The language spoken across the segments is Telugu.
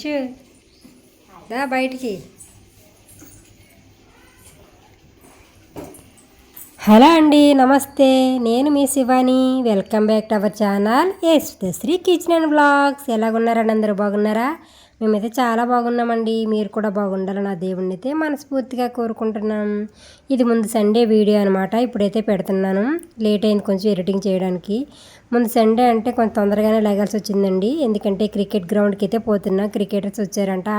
ఐషు దా బయటికి. హలో అండి నమస్తే. నేను మీ Shivani. Welcome back to our channel. S Sri kitchen and blogs. ఎలాగున్నారండి? అందరూ బాగున్నారా? మేమైతే చాలా బాగున్నామండి. మీరు కూడా బాగుండాలని నా దేవుడిని అయితే మనస్ఫూర్తిగా కోరుకుంటున్నాం. ఇది ముందు సండే వీడియో అనమాట ఇప్పుడైతే పెడుతున్నాను. లేట్ అయింది కొంచెం ఎడిటింగ్ చేయడానికి. ముందు సండే అంటే కొంచెం తొందరగానే లేగాల్సి వచ్చిందండి. ఎందుకంటే క్రికెట్ గ్రౌండ్కి అయితే పోతున్నా క్రికెటర్స్ వచ్చారంట.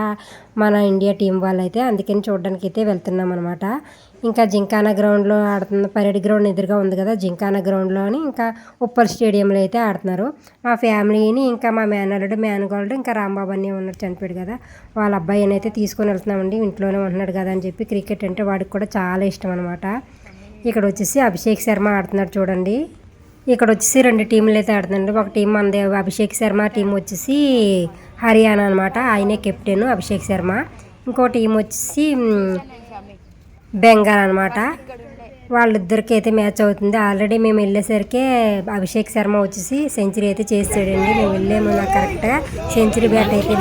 మన ఇండియా టీం వాళ్ళు అయితే అందుకని చూడడానికి అయితే వెళ్తున్నాం అనమాట ఇంకా జింకానా గ్రౌండ్లో ఆడుతున్న పరేడ్ గ్రౌండ్ ఎదురుగా ఉంది కదా జింకానా గ్రౌండ్లోని ఇంకా ఉప్పల్ స్టేడియంలో అయితే ఆడుతున్నారు. మా ఫ్యామిలీని ఇంకా మా మేనల్లుడు మేనగోల్డ్ ఇంకా రాంబాబు అన్నీ ఉన్నారు చనిపోయాడు కదా. వాళ్ళ అబ్బాయిని అయితే తీసుకొని వెళ్తున్నామండి. ఇంట్లోనే ఉంటున్నాడు కదా అని చెప్పి క్రికెట్ అంటే వాడికి కూడా చాలా ఇష్టం అనమాట ఇక్కడ వచ్చేసి అభిషేక్ శర్మ ఆడుతున్నాడు చూడండి. ఇక్కడ వచ్చేసి రెండు టీంలు అయితే ఆడుతుందండి. ఒక టీం మనది అభిషేక్ శర్మ టీం వచ్చేసి హర్యానా అనమాట ఆయనే కెప్టెన్ అభిషేక్ శర్మ. ఇంకో టీం వచ్చేసి బెంగాల్ అనమాట వాళ్ళిద్దరికి అయితే మ్యాచ్ అవుతుంది. ఆల్రెడీ మేము వెళ్ళేసరికి అభిషేక్ శర్మ వచ్చేసి సెంచరీ అయితే చేసాడండి మేము వెళ్ళాము నాకు కరెక్ట్గా. సెంచరీ బ్యాట్ అయితే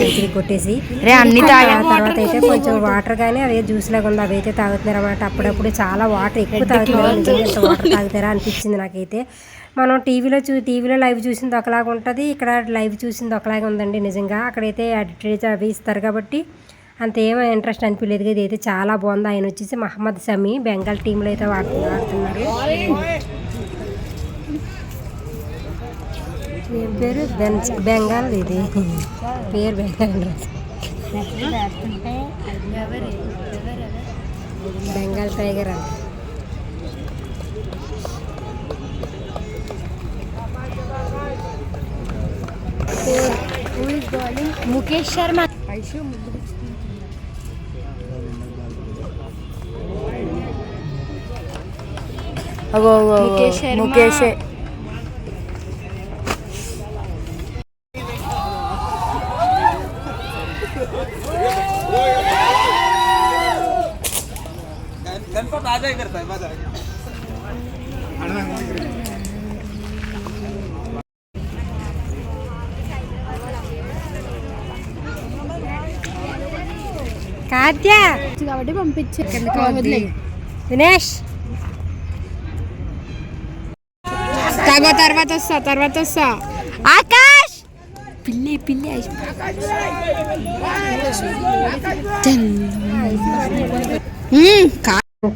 సెంచరీ కొట్టేసి. తర్వాత అయితే కొంచెం వాటర్ కానీ అవి జ్యూస్ లాగా ఉంది అవి అయితే తాగుతున్నారు అనమాట అప్పుడప్పుడు చాలా వాటర్ ఎక్కువ తాగుతున్నారు ఇంత వాటర్ తాగుతారా అనిపించింది నాకైతే. మనం టీవీలో చూ టీవీలో లైవ్ చూసింది ఒకలాగా ఉంటుంది. ఇక్కడ లైవ్ చూసింది ఒకలాగా ఉందండి నిజంగా. అక్కడైతే అడ్వర్టైజ్ అవి ఇస్తారు కాబట్టి అంత ఏమో ఇంట్రెస్ట్ అనిపించలేదు కదా. ఇదైతే చాలా బాగుంది. ఆయన వచ్చేసి మహమ్మద్ షమీ బెంగాల్ టీంలో అయితే ఆడుతున్నారు. ఏం పేరు? బెంగాల్ ఇది. పేరు బెంగాల్ బెంగాల్ టైగర్ అంట. ముఖేష్ శర్మ. అగో. ముఖేష్ కాద్య కాబట్టి పంపించే. దినేష్. తగో తర్వాత వస్తా తర్వాత వస్తా. ఆకాష్! పిల్లి పిల్లి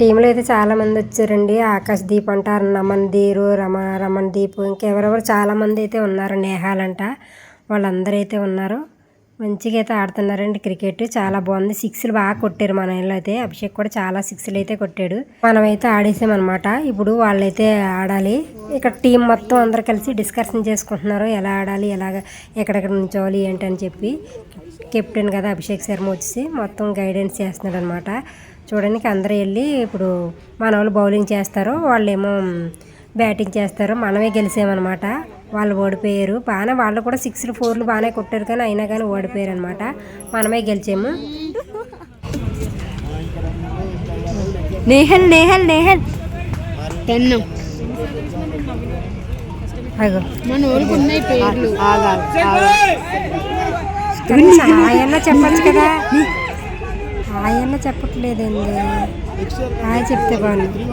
టీంలో అయితే చాలా మంది వచ్చారండి. ఆకాష్ దీప్ అంటారు రమణ్ దీరు రమ రమణ్ దీప్ ఇంకెవరెవరు చాలా మంది అయితే ఉన్నారు. నేహాలంట వాళ్ళందరూ అయితే ఉన్నారు. మంచిగా అయితే ఆడుతున్నారండి క్రికెట్. చాలా బాగుంది. సిక్స్లు బాగా కొట్టారు మన ఇళ్ళు అయితే. అభిషేక్ కూడా చాలా సిక్స్లు అయితే కొట్టాడు. మనమైతే ఆడేసామన్నమాట. ఇప్పుడు వాళ్ళైతే ఆడాలి. ఇక్కడ టీం మొత్తం అందరు కలిసి డిస్కషన్ చేసుకుంటున్నారు. ఎలా ఆడాలి ఎలాగ ఎక్కడెక్కడ నుంచోవాలి ఏంటి అని చెప్పి. కెప్టెన్ కదా అభిషేక్ శర్మ వచ్చేసి మొత్తం గైడెన్స్ చేస్తున్నాడు అనమాట చూడడానికి అందరూ వెళ్ళి ఇప్పుడు మన వాళ్ళు బౌలింగ్ చేస్తారు వాళ్ళేమో బ్యాటింగ్ చేస్తారు మనమే గెలిసామన్నమాట. వాళ్ళు ఓడిపోయారు. బాగానే వాళ్ళు కూడా సిక్స్లు ఫోర్లు బాగానే కొట్టారు కానీ అయినా కానీ ఓడిపోయారు అనమాట మనమే గెలిచాము. నేహల్ నేహల్ నేహల్. టెన్ ఆయన్న చెప్పచ్చు కదా. ఆయన్న చెప్పట్లేదండి. ఆయన చెప్తే బాగుంది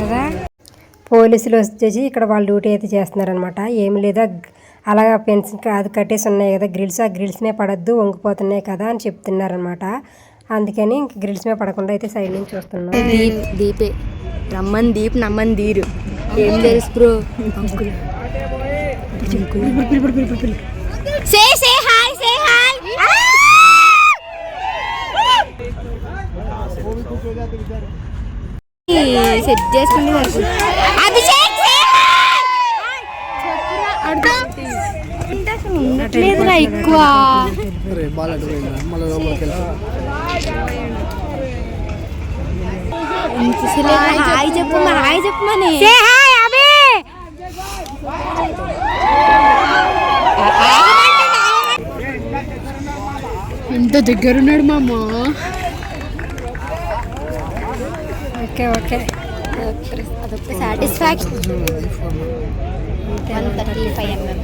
కదా? పోలీసులు వచ్చేసి ఇక్కడ వాళ్ళు డ్యూటీ అయితే చేస్తున్నారనమాట ఏమి లేదా అలాగా పెన్స్ అది కట్టేసి ఉన్నాయి కదా గ్రిల్స్ ఆ గ్రిల్స్నే పడద్దు వంగిపోతున్నాయి కదా అని చెప్తున్నారనమాట అందుకని ఇంక గ్రిల్స్ మీద పడకుండా అయితే సైడ్ నుంచి చూస్తున్నాం. దీప్ దీపే. రమ్మన్ దీప్ నమ్మన్ దీరు ఏం తెలుసు bro? Say say hi say hi. Set చేసుకుంది అది ఉండట్లేదురా ఎక్కువ హాయ్ చెప్పు హాయ్ చెప్పమని ఎంత దగ్గరున్నాడు మా అమ్మ ఓకే ఓకే అదొక satisfaction one thirty five mm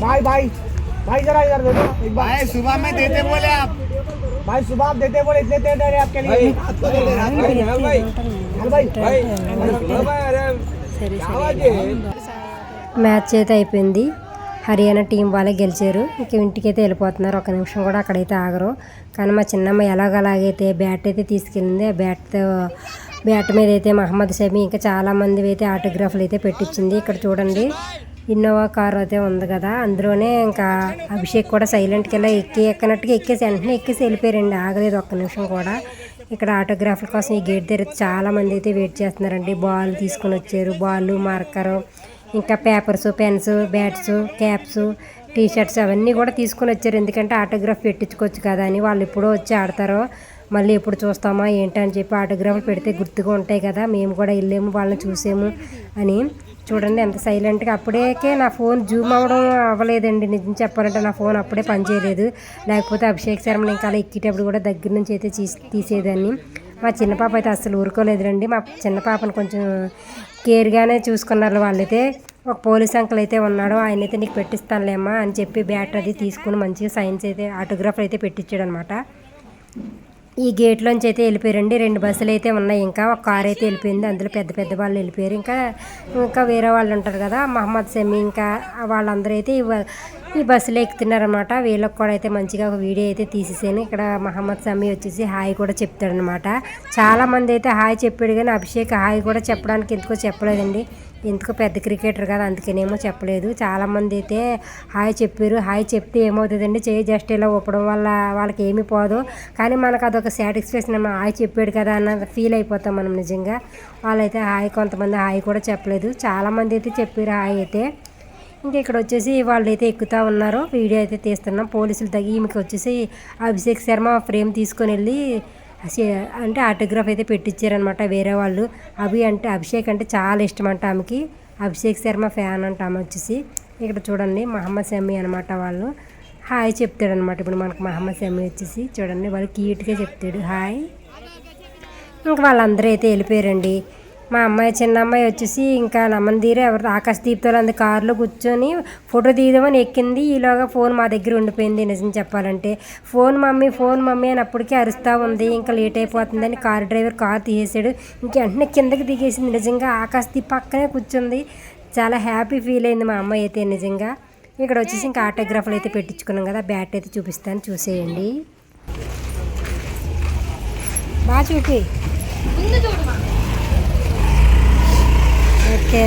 भाई भाई भाई जरा इधर देखो एक बार भाई सुबह में देते बोले आप भाई सुबह आप देते बोले इतने दे रहे आपके लिए भाई మ్యాచ్ అయితే అయిపోయింది హర్యానా టీం వాళ్ళే గెలిచారు. ఇంక ఇంటికైతే వెళ్ళిపోతున్నారు. ఒక నిమిషం కూడా అక్కడైతే ఆగరు. కానీ మా చిన్నమ్మ ఎలాగలాగైతే బ్యాట్ అయితే తీసుకెళ్ళింది. ఆ బ్యాట్తో బ్యాట్ మీద అయితే మహమ్మద్ షమి ఇంకా చాలామంది అయితే ఆటోగ్రాఫ్లు అయితే పెట్టించింది. ఇక్కడ చూడండి. ఇన్నోవా కార్ అయితే ఉంది కదా. అందులోనే ఇంకా అభిషేక్ కూడా సైలెంట్కి వెళ్ళి ఎక్కి ఎక్కనట్టుగా ఎక్కేసి వెంటనే ఎక్కేసి వెళ్ళిపోయారండి. ఆగలేదు ఒక్క నిమిషం కూడా. ఇక్కడ ఆటోగ్రాఫ్ల కోసం ఈ గేట్ దగ్గర చాలా మంది అయితే వెయిట్ చేస్తున్నారండి. బాల్ తీసుకొని వచ్చారు. బాల్ మార్కరు ఇంకా papers pens bats caps T shirts అవన్నీ కూడా తీసుకొని వచ్చారు. ఎందుకంటే ఆటోగ్రాఫ్ పెట్టించుకోవచ్చు కదా అని వాళ్ళు ఎప్పుడో వచ్చి ఆడతారో మళ్ళీ ఎప్పుడు చూస్తామా ఏంటని చెప్పి ఆటోగ్రాఫ్లు పెడితే గుర్తుగా ఉంటాయి కదా మేము కూడా వెళ్ళాము వాళ్ళని చూసాము అని. చూడండి ఎంత సైలెంట్గా. అప్పుడేకే నా ఫోన్ జూమ్ అవ్వడం అవ్వలేదండి నిజం చెప్పాలంటే నా ఫోన్ అప్పుడే పనిచేయలేదు. లేకపోతే అభిషేక్ శర్మ ఇంకా అలా ఎక్కేటప్పుడు కూడా దగ్గర నుంచి అయితే తీసి తీసేదాన్ని. మా చిన్న పాప అయితే అస్సలు ఊరుకోలేదురండి మా చిన్న పాపను కొంచెం కేర్గానే చూసుకున్నారు వాళ్ళైతే. ఒక పోలీస్ అంకుల్ అయితే ఉన్నాడు. ఆయన అయితే నీకు పెట్టిస్తానులేమ్మా అని చెప్పి బ్యాట్ అది తీసుకుని మంచిగా సైన్స్ అయితే ఆటోగ్రాఫ్ అయితే పెట్టించాడు అనమాట ఈ గేట్లోంచి అయితే వెళ్ళిపోయారండి. రెండు బస్సులు అయితే ఉన్నాయి. ఇంకా ఒక కార్ అయితే వెళ్ళిపోయింది. అందులో పెద్ద పెద్ద వాళ్ళు వెళ్ళిపోయారు. ఇంకా ఇంకా వేరే వాళ్ళు ఉంటారు కదా మహమ్మద్ సెమీ ఇంకా వాళ్ళందరూ అయితే ఈ బస్సులో ఎక్కుతున్నారనమాట వీళ్ళకి కూడా అయితే మంచిగా ఒక వీడియో అయితే తీసేసాను. ఇక్కడ మహమ్మద్ సమీ వచ్చేసి హాయ్ కూడా చెప్తాడనమాట చాలామంది అయితే హాయ్ చెప్పాడు కానీ అభిషేక్ హాయ్ కూడా చెప్పడానికి ఎందుకో చెప్పలేదండి. ఎందుకో పెద్ద క్రికెటర్ కదా అందుకనేమో చెప్పలేదు. చాలామంది అయితే హాయ్ చెప్పారు. హాయ్ చెప్తే ఏమవుతుందండి? చేయి జస్ట్ ఇలా ఊపడం వల్ల వాళ్ళకి ఏమీ పోదు. కానీ మనకు అదొక సాటిస్ఫాక్షన్ అన్న హాయ్ చెప్పాడు కదా అన్న ఫీల్ అయిపోతాం మనం నిజంగా. వాళ్ళైతే హాయ్ కొంతమంది హాయ్ కూడా చెప్పలేదు. చాలామంది అయితే చెప్పారు హాయ్ అయితే. ఇంకా ఇక్కడ వచ్చేసి వాళ్ళు అయితే ఎక్కుతా ఉన్నారు. వీడియో అయితే తీస్తున్నాం. పోలీసులు తగ్గి ఈమెకి వచ్చేసి అభిషేక్ శర్మ ఫ్రేమ్ తీసుకొని వెళ్ళి అంటే ఆటోగ్రాఫ్ అయితే పెట్టించారనమాట వేరే వాళ్ళు. అవి అంటే అభిషేక్ అంటే చాలా ఇష్టం అంట ఆమెకి. అభిషేక్ శర్మ ఫ్యాన్ అంట ఆమె వచ్చేసి. ఇక్కడ చూడండి మహమ్మద్ షమీ అనమాట వాళ్ళు. హాయ్ చెప్తాడనమాట ఇప్పుడు మనకు మహమ్మద్ షమీ వచ్చేసి. చూడండి వాళ్ళు క్యూట్గా చెప్తాడు. హాయ్. ఇంకా వాళ్ళందరూ అయితే వెళ్ళిపోయారండి. మా అమ్మాయి చిన్న అమ్మాయి వచ్చేసి ఇంకా నమ్మందీరే ఎవరు ఆకాశ అంది కారులో కూర్చొని ఫోటో తీయదామని ఎక్కింది. ఈలోగా ఫోన్ మా దగ్గర ఉండిపోయింది నిజం చెప్పాలంటే. ఫోన్ మమ్మీ ఫోన్ మమ్మీ అని అప్పటికే అరుస్తూ ఉంది. ఇంకా లేట్ అయిపోతుందని కార్ డ్రైవర్ కార్ తీసేసాడు ఇంక వెంటనే కిందకి దిగేసింది నిజంగా. ఆకాశదీప్ పక్కనే కూర్చుంది. చాలా హ్యాపీ ఫీల్ అయింది మా అమ్మాయి అయితే నిజంగా. ఇక్కడ వచ్చేసి ఇంకా ఆటోగ్రాఫ్లు అయితే పెట్టించుకున్నాం కదా. బ్యాట్ అయితే చూపిస్తాను. చూసేయండి. బాగా చూపి. ఓకే.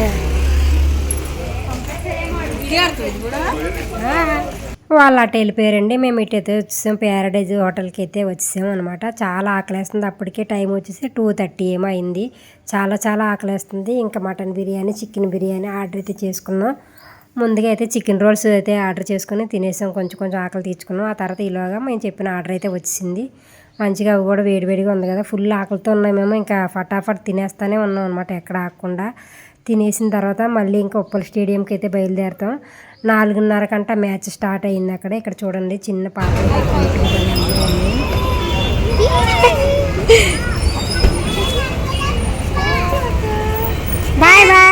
వాళ్ళు అటు వెళ్ళిపోయారండి మేము ఇటు అయితే వచ్చేసాం. ప్యారడైజ్ హోటల్కి అయితే వచ్చేసాం అనమాట చాలా ఆకలేస్తుంది. అప్పటికే టైం వచ్చేసి టూ థర్టీ ఏమో అయింది. చాలా చాలా ఆకలేస్తుంది. ఇంకా mutton biryani chicken biryani order అయితే చేసుకున్నాం. ముందుగా అయితే చికెన్ రోల్స్ అయితే ఆర్డర్ చేసుకుని తినేసాం. కొంచెం కొంచెం ఆకలి తీర్చుకున్నాం. ఆ తర్వాత ఇలాగా మేము చెప్పిన ఆర్డర్ అయితే వచ్చింది. మంచిగా అవి కూడా వేడివేడిగా ఉంది కదా. ఫుల్ ఆకలితో ఉన్నాయి మేము. ఇంకా ఫటాఫట్ తినేస్తానే ఉన్నాం అనమాట ఎక్కడ ఆగకుండా. తినేసిన తర్వాత మళ్ళీ ఇంకా ఉప్పల్ స్టేడియంకి అయితే బయలుదేరుతాం. నాలుగున్నర కంట మ్యాచ్ స్టార్ట్ అయింది అక్కడ. ఇక్కడ చూడండి చిన్న పాట బాయ్ బాయ్.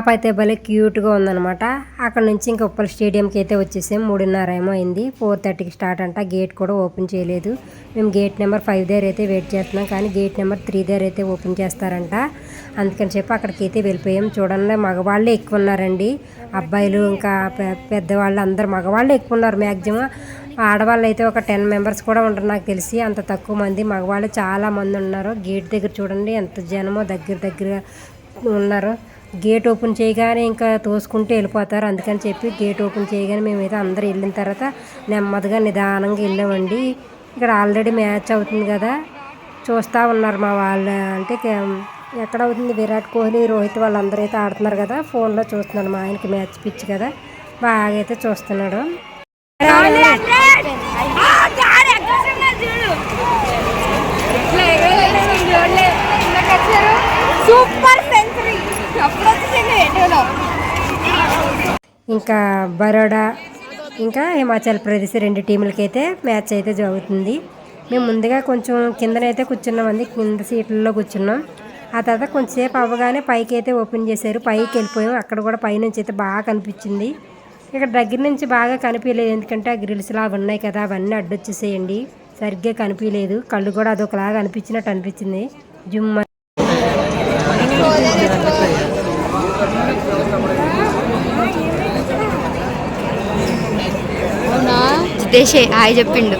పాప అయితే భలే క్యూట్గా ఉందనమాట అక్కడ నుంచి ఇంకా ఉప్పల్ స్టేడియంకి అయితే వచ్చేసాం. మూడున్నర ఏమో అయింది. ఫోర్ థర్టీకి స్టార్ట్ అంట. గేట్ కూడా ఓపెన్ చేయలేదు. మేము గేట్ నెంబర్ ఫైవ్ దగ్గర అయితే వెయిట్ చేస్తున్నాం. కానీ గేట్ నెంబర్ త్రీ దగ్గర అయితే ఓపెన్ చేస్తారంట. అందుకని చెప్పి అక్కడికి అయితే వెళ్ళిపోయాం. చూడండి మగవాళ్ళే ఎక్కువ ఉన్నారండి. అబ్బాయిలు ఇంకా పెద్దవాళ్ళు అందరు మగవాళ్ళే ఎక్కువ ఉన్నారు మ్యాక్సిమం ఆడవాళ్ళు అయితే ఒక టెన్ మెంబర్స్ కూడా ఉంటారు నాకు తెలిసి. అంత తక్కువ మంది మగవాళ్ళు చాలా మంది ఉన్నారు. గేట్ దగ్గర చూడండి ఎంత జనమో దగ్గర దగ్గర ఉన్నారు. గేట్ ఓపెన్ చేయగానే ఇంకా తోసుకుంటూ వెళ్ళిపోతారు. అందుకని చెప్పి గేట్ ఓపెన్ చేయగానే మేమైతే అందరూ వెళ్ళిన తర్వాత నెమ్మదిగా నిదానంగా వెళ్ళామండి. ఇక్కడ ఆల్రెడీ మ్యాచ్ అవుతుంది కదా. చూస్తూ ఉన్నారు మా వాళ్ళు. అంటే ఎక్కడ అవుతుంది? విరాట్ కోహ్లీ రోహిత్ వాళ్ళందరూ అయితే ఆడుతున్నారు కదా. ఫోన్లో చూస్తున్నాడు మా ఆయనకి మ్యాచ్ పిచ్చి కదా. బాగా అయితే చూస్తున్నాడు. సూపర్ సెంచరీ అప్పుడు వచ్చేసింది ఎటులో ఇంకా బరోడా ఇంకా హిమాచల్ ప్రదేశ్ రెండు టీములకైతే మ్యాచ్ అయితే జరుగుతుంది. మేము ముందుగా కొంచెం కిందనైతే కూర్చున్నామండి కింద సీట్లలో కూర్చున్నాం. ఆ తర్వాత కొంచెంసేపు అవ్వగానే పైకి అయితే ఓపెన్ చేశారు పైకి వెళ్ళిపోయాం. అక్కడ కూడా పైనుంచి అయితే బాగా కనిపించింది. ఇక్కడ దగ్గర నుంచి బాగా కనిపించలేదు ఎందుకంటే ఆ గ్రిల్స్ లాగా ఉన్నాయి కదా అవన్నీ అడ్డొచ్చేసేయండి. సరిగ్గా కనిపించలేదు. కళ్ళు కూడా అదొకలాగా అనిపించినట్టు అనిపించింది. జుమ్మ జితేషే హాయ్ చెప్పిండు.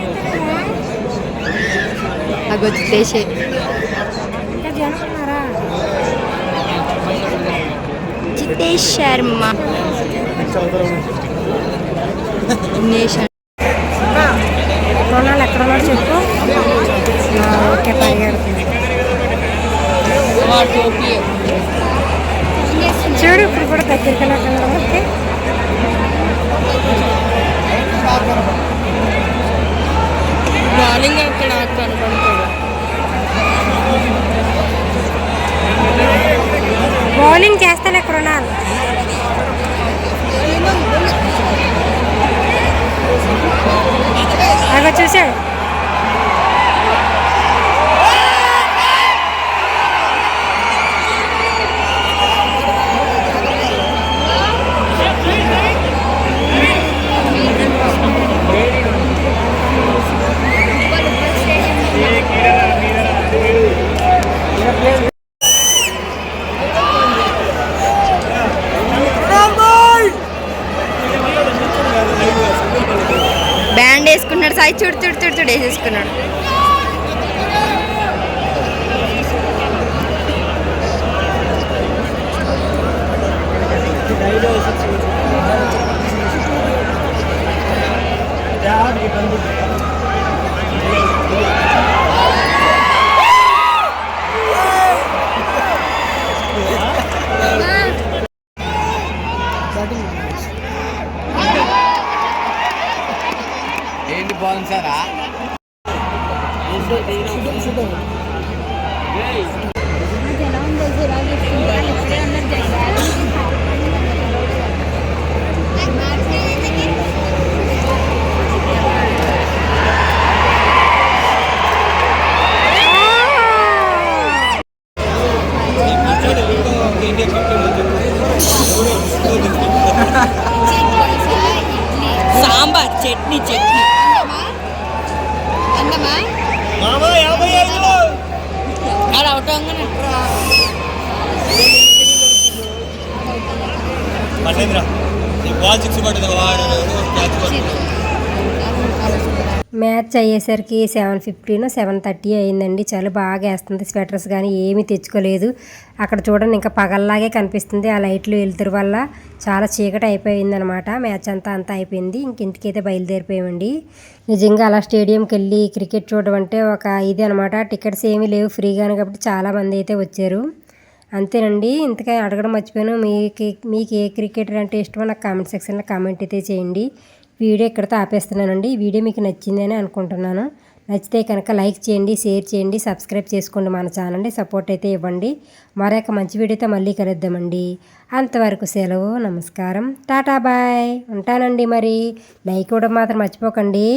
అగో జితేషే. జితేష్ శర్మ. ఎక్కడ ఉన్నాడు చెప్పు? ఓకే పరిగెడుతుంది చూడు ఇప్పుడు కూడా దగ్గరికి ఓకే. బౌలింగ్ అక్కడ కనపడుతుంది బౌలింగ్ చేస్తాను ఎక్కడ ఉండాలి అగో చూసాడు చూడు మ్యాచ్ అయ్యేసరికి సెవెన్ ఫిఫ్టీన్ సెవెన్ థర్టీ అయిందండి. చలి బాగా వేస్తుంది. స్వెటర్స్ కానీ ఏమీ తెచ్చుకోలేదు. అక్కడ చూడండి ఇంకా పగల్లాగే కనిపిస్తుంది. ఆ లైట్లు వెలుతురు వల్ల చాలా చీకటి అయిపోయిందనమాట. మ్యాచ్ అంతా అంతా అయిపోయింది. ఇంక ఇంటికైతే బయలుదేరిపోయామండి. నిజంగా అలా స్టేడియంకి వెళ్ళి క్రికెట్ చూడడం అంటే ఒక ఇది అనమాట. టికెట్స్ ఏమీ లేవు. ఫ్రీగానే కాబట్టి చాలామంది అయితే వచ్చారు. అంతేనండి. ఇంతగా అడగడం మర్చిపోయాను. మీకు మీకు ఏ క్రికెటర్ అంటే ఇష్టమో నాకు కామెంట్ సెక్షన్లో కామెంట్ అయితే చేయండి. వీడియో ఇక్కడితో ఆపేస్తున్నానండి. ఈ వీడియో మీకు నచ్చిందని అనుకుంటున్నాను. నచ్చితే కనుక లైక్ చేయండి షేర్ చేయండి సబ్స్క్రైబ్ చేసుకోండి మన ఛానల్ని. సపోర్ట్ అయితే ఇవ్వండి. మరొక మంచి వీడియోతో మళ్ళీ కలుద్దామండి. అంతవరకు సెలవు నమస్కారం. Tata bye. ఉంటానండి మరి. లైక్ ఇవ్వడం మాత్రం మర్చిపోకండి.